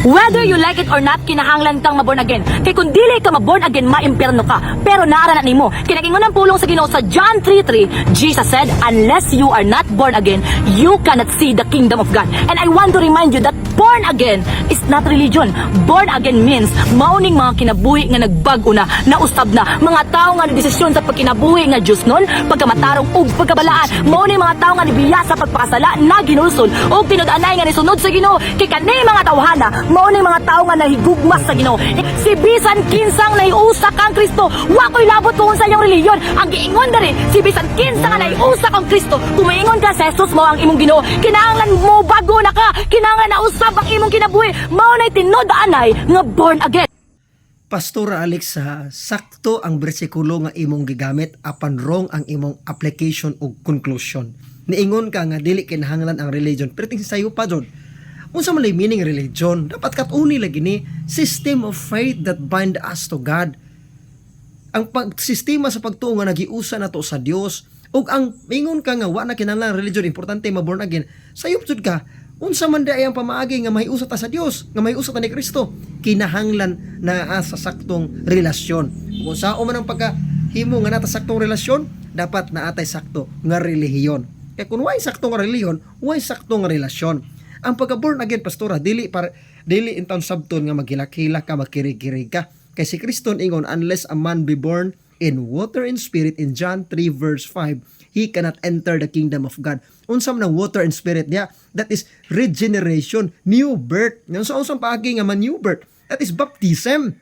Whether you like it or not, kinahanglan kang maborn again. Kay kung dili ka maborn again, maimpyerno ka. Pero naara na nimo. Kinagingon ng pulong sa Ginoo sa John 3:3, Jesus said, "Unless you are not born again, you cannot see the kingdom of God." And I want to remind you that born again is not religion. Born again means mauning mga kinabuhi nga nagbago na, nausab na, mga tao nga desisyon sa pagkinabuhi nga Diyos nun, pagkamatarong ug pagkabalaan, mauning mga tao nga nibiya sa pagpakasala na ginulsol ug tinud-anay nga nisunod sa Ginoo kay kani mga tawhana, mauning mga tao nga nahigugmas sa Ginoo. Si bisan kinsang nahiusa kang Kristo, wa ko'y labot kung sa iyong reliyon. Ang giingon diri, si bisan kinsa nga nahiusa kang Kristo, kumiingon ka sa Jesus mo ang imong Ginoo. Kinahanglan mo na usab ang imong kinabuhi, mao nay tinud-anay nga born again. Pastor Alex, sa sakto ang bersikulo nga imong gigamit apan wrong ang imong application o conclusion. Niingon ka nga dili kinahanglan ang religion pero tingin sayo pa jud. Unsa man meaning religion? Dapat katuni lagi ni system of faith that bind us to God. Ang pagsistema sa pagtuo nga nagiusa nato sa Dios ug ang mingon ka nga wa na kinahanglan ang religion importante maborn again sayop jud ka unsa man di ay ang pamaagi nga mahiusa ta sa Dios nga mahiusa ta ni Kristo kinahanglan na sa saktong relasyon. Kung sao man ang pagkahimo nga nata saktong relasyon dapat naatay sakto nga relihiyon. Kaya kung way saktong relihiyon way saktong relasyon? Ang pagka born again pastora dili par dili in town sabton nga maghilak-hilak ka magkirig-kirig ka. Kay si Kristo ingon unless a man be born in water and spirit in John 3 verse 5 he cannot enter the kingdom of God. Unsam ng water and spirit niya? That is regeneration new birth. So unsang paagi nga man new birth? That is baptism.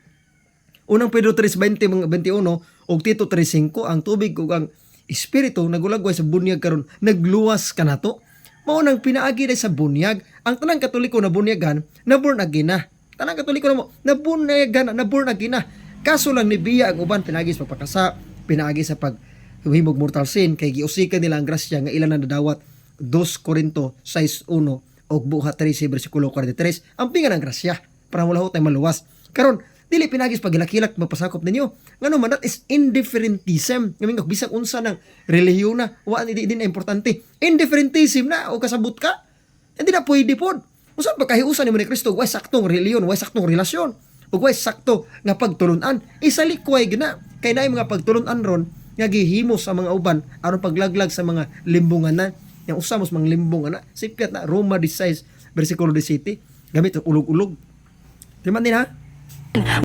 Unang Pedro 3:20 mga 21 ug Tito 3:5 ang tubig ug ang espiritu nagulagway sa bunyag karon. Nagluwas ka nato. Mao nang pinaagi na sa bunyag. Ang tanang katoliko na bunyagan na born again na. Tanang katoliko na mo na bunyagan na, born again na. Kaso lang ni biya ang uban pinaagi sa pagpakasa, pinaagi sa pag himog mortal sin kay giusikan nila ang grasya nga ilan na nadawat 2 Korinto 6:1 og buha 13 bersikulo 43 ang pinga ng grasya para wala ho tayo maluwas. Karon dili pinagis pagilakilak mapasakop ninyo. Ngano man that is indifferentism. Ngamin bisag unsa ng relihiyon na wa di din importante. Indifferentism na o kasabot ka. Hindi na pwede pod. Usa pa kahiusan ni ni Kristo way saktong relihiyon, way saktong relasyon. Ug way sakto nga pagtulunan. Isalikway gina kay naay mga pagtulunan ron nga gihimo sa mga uban aron paglaglag sa mga limbungan na yang usa mos mga limbong ana sipiat na Roma 16 bersikulo 17 gamit ang ulog-ulog. Di man din ha?